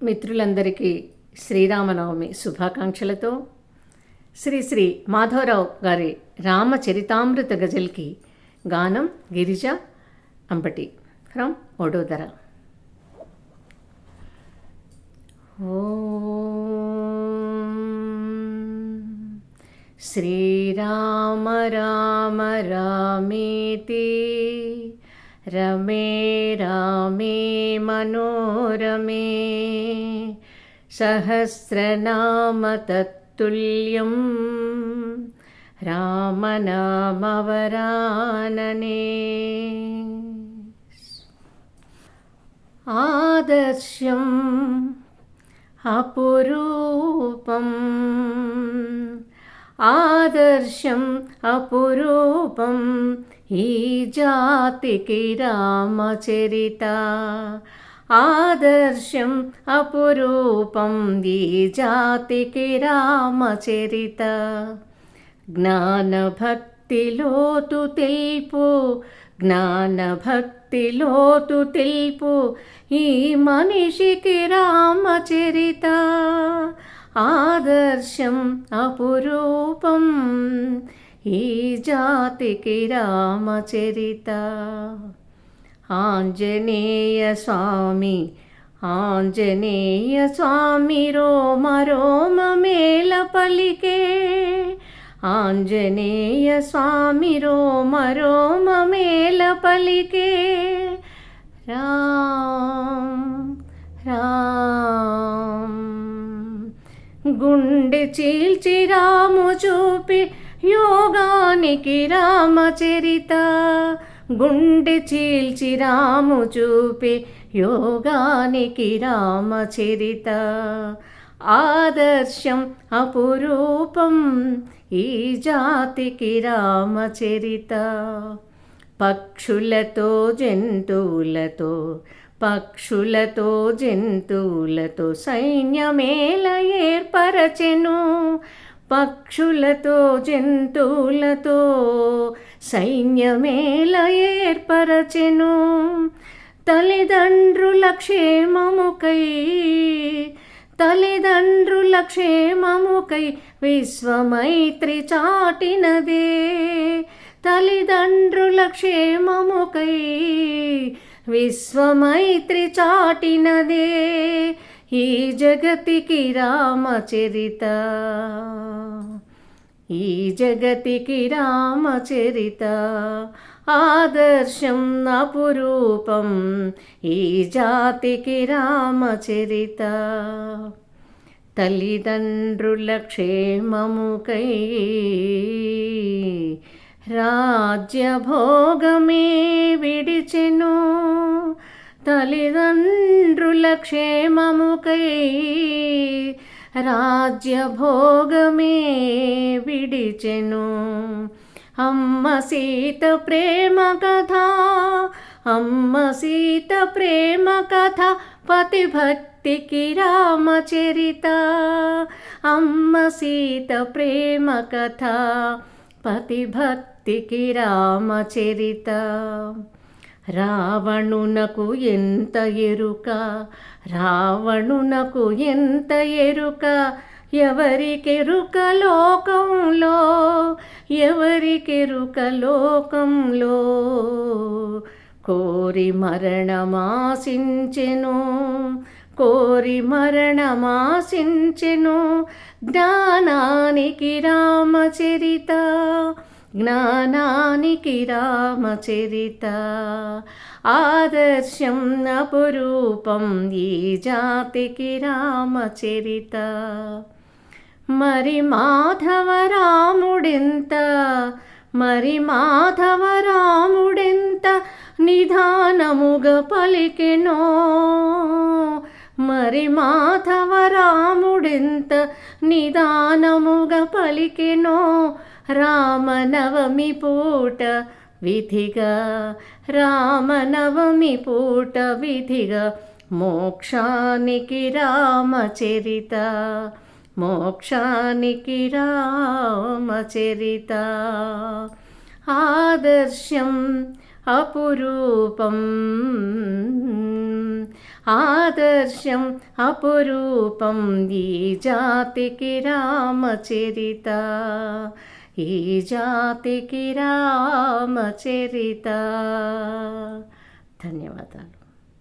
మిత్రులందరికీ శ్రీరామనవమి శుభాకాంక్షలతో శ్రీ శ్రీ మాధవరావు గారి రామచరితామృత గజల్కి గానం గిరిజ అంబటి ఫ్రమ్ వడోదర శ్రీరామ రామ రామేతి रमे रामे मनोरमे। सहस्रनामतत्तुल्यं रामनामवरानने। आदर्श्यम् अपुरूपम्। आदर्शम् अपुरूपम् ఈ జాతికి రామచరిత. ఆదర్శం అపురూపం ఈ జాతికి రామచరిత. జ్ఞానభక్తిలోతు తెల్పు జ్ఞానభక్తిలోతు తెలుపు ఈ మనిషికి రామచరిత. ఆదర్శం అపురూపం ఈ జాతికి రామచరిత. ఆంజనేయ స్వామి ఆంజనేయ స్వామి రోమ రోమ మేల పలికే. ఆంజనేయ స్వామి రోమ రోమ మేల పలికే. రామ్ రామ్. గుండె చీల్చి రాము చూపి యోగానికి రామచరిత గుండె చీల్చి రాము చూపి యోగానికి రామచరిత ఆదర్శం అపురూపం ఈ జాతికి రామచరిత పక్షులతో జంతువులతో పక్షులతో జంతువులతో సైన్యమేల ఏర్పరచెను పక్షులతో జంతువులతో సైన్యమేల ఏర్పరచెను. తల్లిదండ్రుల క్షేమముకై తల్లిదండ్రుల క్షేమముకై విశ్వమైత్రి చాటినదే. తల్లిదండ్రుల క్షేమముకై విశ్వమైత్రి చాటినదే. ఈ జగతికి రామచరిత ఈ జగతికి రామచరిత ఆదర్శం అపురూపం ఈ జాతికి రామచరిత తల్లిదండ్రుల క్షేమముకై రాజ్యభోగమే విడిచెను. తల్లిదండ్రుల క్షేమముకై రాజ్యభోగమే విడిచెను. అమ్మ సీత ప్రేమ కథ అమ్మ సీత ప్రేమ కథ పతిభక్తికి రామచరిత అమ్మ సీత ప్రేమ కథ పతిభక్తికి రామచరిత రావణునకు ఎంత ఎరుక? రావణునకు ఎంత ఎరుక? ఎవరికెరుక లోకంలో? ఎవరికెరుక లోకంలో? కోరి మరణమాసించెను కోరి మరణమాసించెను జ్ఞానానికి రామచరిత జ్ఞానానికి రామచరిత. ఆదర్శం అపురూపం ఈ జాతికి రామచరిత. మరి మాధవ రాముడెంత మరి మాధవ రాముడెంత నిధానముగ పలికెనో? మరి మాధవ రాముడెంత నిదానముగా పలికెనో? రామనవమి పూట విధిగా రామనవమి పూట విధిగా మోక్షానికి రామచరిత మోక్షానికి రామచరిత. ఆదర్శం అపురూపం ఆదర్శం అపురూపం ఈ జాతికి రామచరిత. ఈ జాతికి రామచరిత ధన్యవాదాలు.